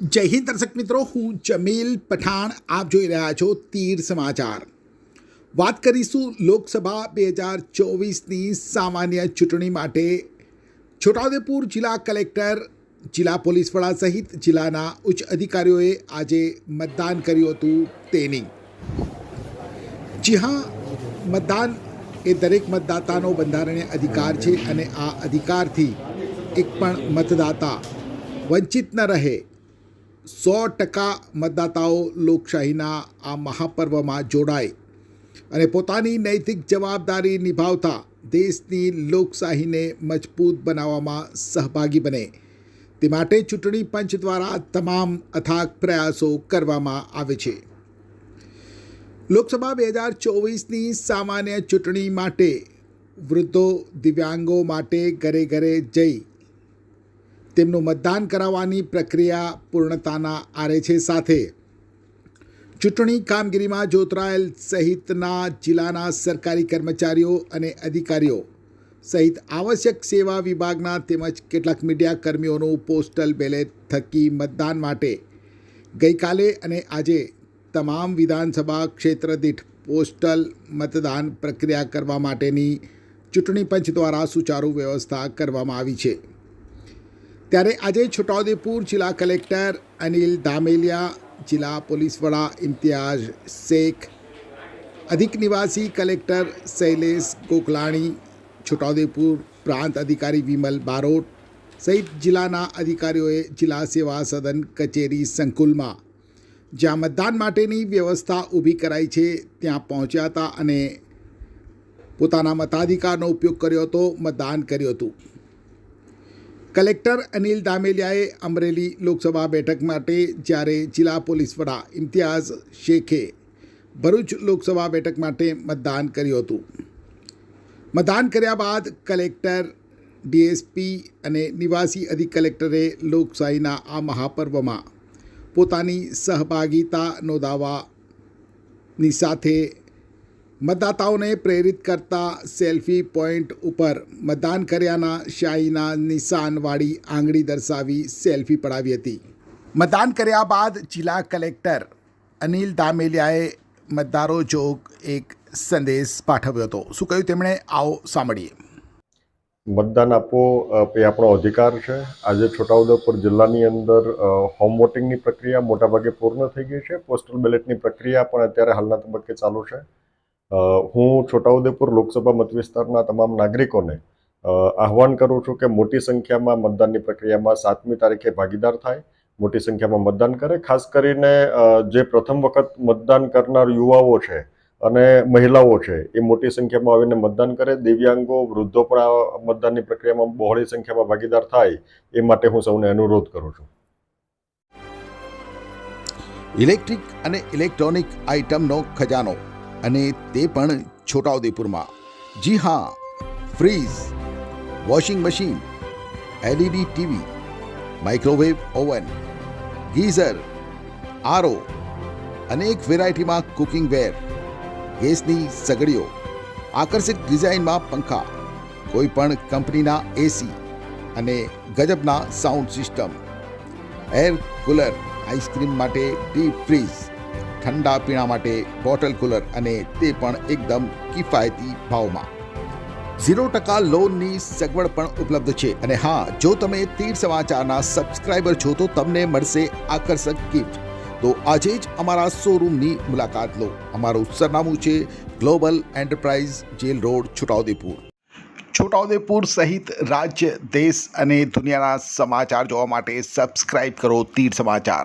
જય હિન્દ દર્શક મિત્રો, હું જમીલ પઠાણ, આપ જોઈ રહ્યા છો તીર સમાચાર. વાત કરીશું લોકસભા બે હજાર ચોવીસની સામાન્ય ચૂંટણી માટે. છોટાઉદેપુર જિલ્લા કલેક્ટર, જિલ્લા પોલીસ વડા સહિત જિલ્લાના ઉચ્ચ અધિકારીઓએ આજે મતદાન કર્યું હતું તેની. જી હા, મતદાન એ દરેક મતદાતાનો બંધારણીય અધિકાર છે અને આ અધિકારથી એક પણ મતદાતા વંચિત ન રહે. સો ટકા મતદાતાઓ લોકશાહીના આ મહાપર્વમાં જોડાય અને પોતાની નૈતિક જવાબદારી નિભાવતા દેશની લોકશાહીને મજબૂત બનાવવામાં સહભાગી બને. તે માટે ચૂંટણી પંચ દ્વારા તમામ અથાગ પ્રયાસો કરવામાં આવે છે. લોકસભા બે હજાર ચોવીસની સામાન્ય ચૂંટણી માટે વૃદ્ધો દિવ્યાંગો માટે ઘરે ઘરે જઈ તેમનું મતદાન કરાવવાની પ્રક્રિયા પૂર્ણતાના આરે છે સાથે. ચૂંટણી કામગીરીમાં જોતરાયેલ સહિતના જિલ્લાના સરકારી કર્મચારીઓ અને અધિકારીઓ સહિત આવશ્યક સેવા વિભાગના તેમજ કેટલાક મીડિયા કર્મીઓનું પોસ્ટલ બેલેટ થકી મતદાન માટે ગઈકાલે અને આજે તમામ વિધાનસભા ક્ષેત્ર દીઠ પોસ્ટલ મતદાન પ્રક્રિયા કરવા માટેની ચૂંટણી પંચ દ્વારા સુચારુ વ્યવસ્થા કરવામાં આવી છે. ત્યારે આજે છોટાઉદેપુર જિલ્લા કલેક્ટર અનિલ ધામેલિયા, જિલ્લા પોલીસ વડા ઇમ્તિયાઝ શેખ, અધિક નિવાસી કલેક્ટર શૈલેષ ગોકલાણી, છોટાઉદેપુર પ્રાંત અધિકારી વિમલ બારોટ સહિત જિલ્લાના અધિકારીઓએ જિલ્લા સેવા સદન કચેરી સંકુલમાં જ્યાં મતદાન માટેની વ્યવસ્થા ઊભી કરાઈ છે, ત્યાં પહોંચ્યા હતા અને પોતાના મતાધિકારનો ઉપયોગ કર્યો હતો, મતદાન કર્યું હતું. કલેક્ટર અનિલ દામેલિયાએ અમરેલી લોકસભા બેઠક માટે જ્યારે જિલ્લા પોલીસ વડા ઇમ્તિયાઝ શેખે ભરૂચ લોકસભા બેઠક માટે મતદાન કર્યું હતું. મતદાન કર્યા બાદ કલેક્ટર, ડીએસપી અને નિવાસી અધિક કલેક્ટરે લોકશાહીના આ મહાપર્વમાં પોતાની સહભાગિતા નોંધાવવાની સાથે મતદાતાઓને પ્રેરિત કરતા સેલ્ફી પોઈન્ટ ઉપર મતદાન કર્યાના શાહીના નિશાનવાળી આંગળી દર્શાવી સેલ્ફી પડાવી હતી. મતદાન કર્યા બાદ જિલ્લા કલેક્ટર અનિલ દામેલિયાએ મતદારો જોગ એક સંદેશ પાઠવ્યો હતો. શું કહ્યું તેમણે? આવો સાંભળીએ. મતદાન આપવો એ આપણો અધિકાર છે. આજે છોટાઉદેપુર જિલ્લાની અંદર હોમ વોટિંગની પ્રક્રિયા મોટાભાગે પૂર્ણ થઈ ગઈ છે. પોસ્ટલ બેલેટની પ્રક્રિયા પણ અત્યારે હાલના તબક્કે ચાલુ છે. હું છોટાઉદેપુર લોકસભા મતવિસ્તારના તમામ નાગરિકોને આહવાન કરું છું કે મોટી સંખ્યામાં મતદાનની પ્રક્રિયામાં સાતમી તારીખે ભાગીદાર થાય, મોટી સંખ્યામાં મતદાન કરે, ખાસ કરીને જે પ્રથમ વખત મતદાન કરનાર યુવાઓ છે અને મહિલાઓ છે, એ મોટી સંખ્યામાં આવીને મતદાન કરે, દિવ્યાંગો, વૃદ્ધો પણ આ મતદાનની પ્રક્રિયામાં બહોળી સંખ્યામાં ભાગીદાર થાય, એ માટે હું સૌને અનુરોધ કરું છું. ઇલેક્ટ્રિક અને ઇલેક્ટ્રોનિક આઇટમનો ખજાનો અને તે પણ છોટાઉદેપુરમાં. જી હા, fridge, washing machine, L E D TV, microwave oven, geyser, R O અનેક વેરાયટીમાં કુકિંગ વેર, ગેસની સગડીઓ આકર્ષક ડિઝાઇનમાં પંખા, કોઈ પણ કંપનીના એસી અને ગજબના sound system, air cooler, ice cream માટે ડીપ ફ્રીઝ ઠંડા પીણા માટે બોટલ કુલર અને તે પણ એકદમ કિફાયતી ભાવમાં. ઝીરો ટકા લોનની સગવડ પણ ઉપલબ્ધ છે અને હા, જો તમે તીર સમાચારના સબસ્ક્રાઇબર છો તો તમને મળશે આકર્ષક ગિફ્ટ તો આજે જ અમારા શોરૂમની મુલાકાત લો. અમારું સરનામું છે global enterprise jail road Chhota Udepur. Chhota Udepur સહિત રાજ્ય, દેશ અને દુનિયાના સમાચાર જોવા માટે સબસ્ક્રાઇબ કરો તીર સમાચાર.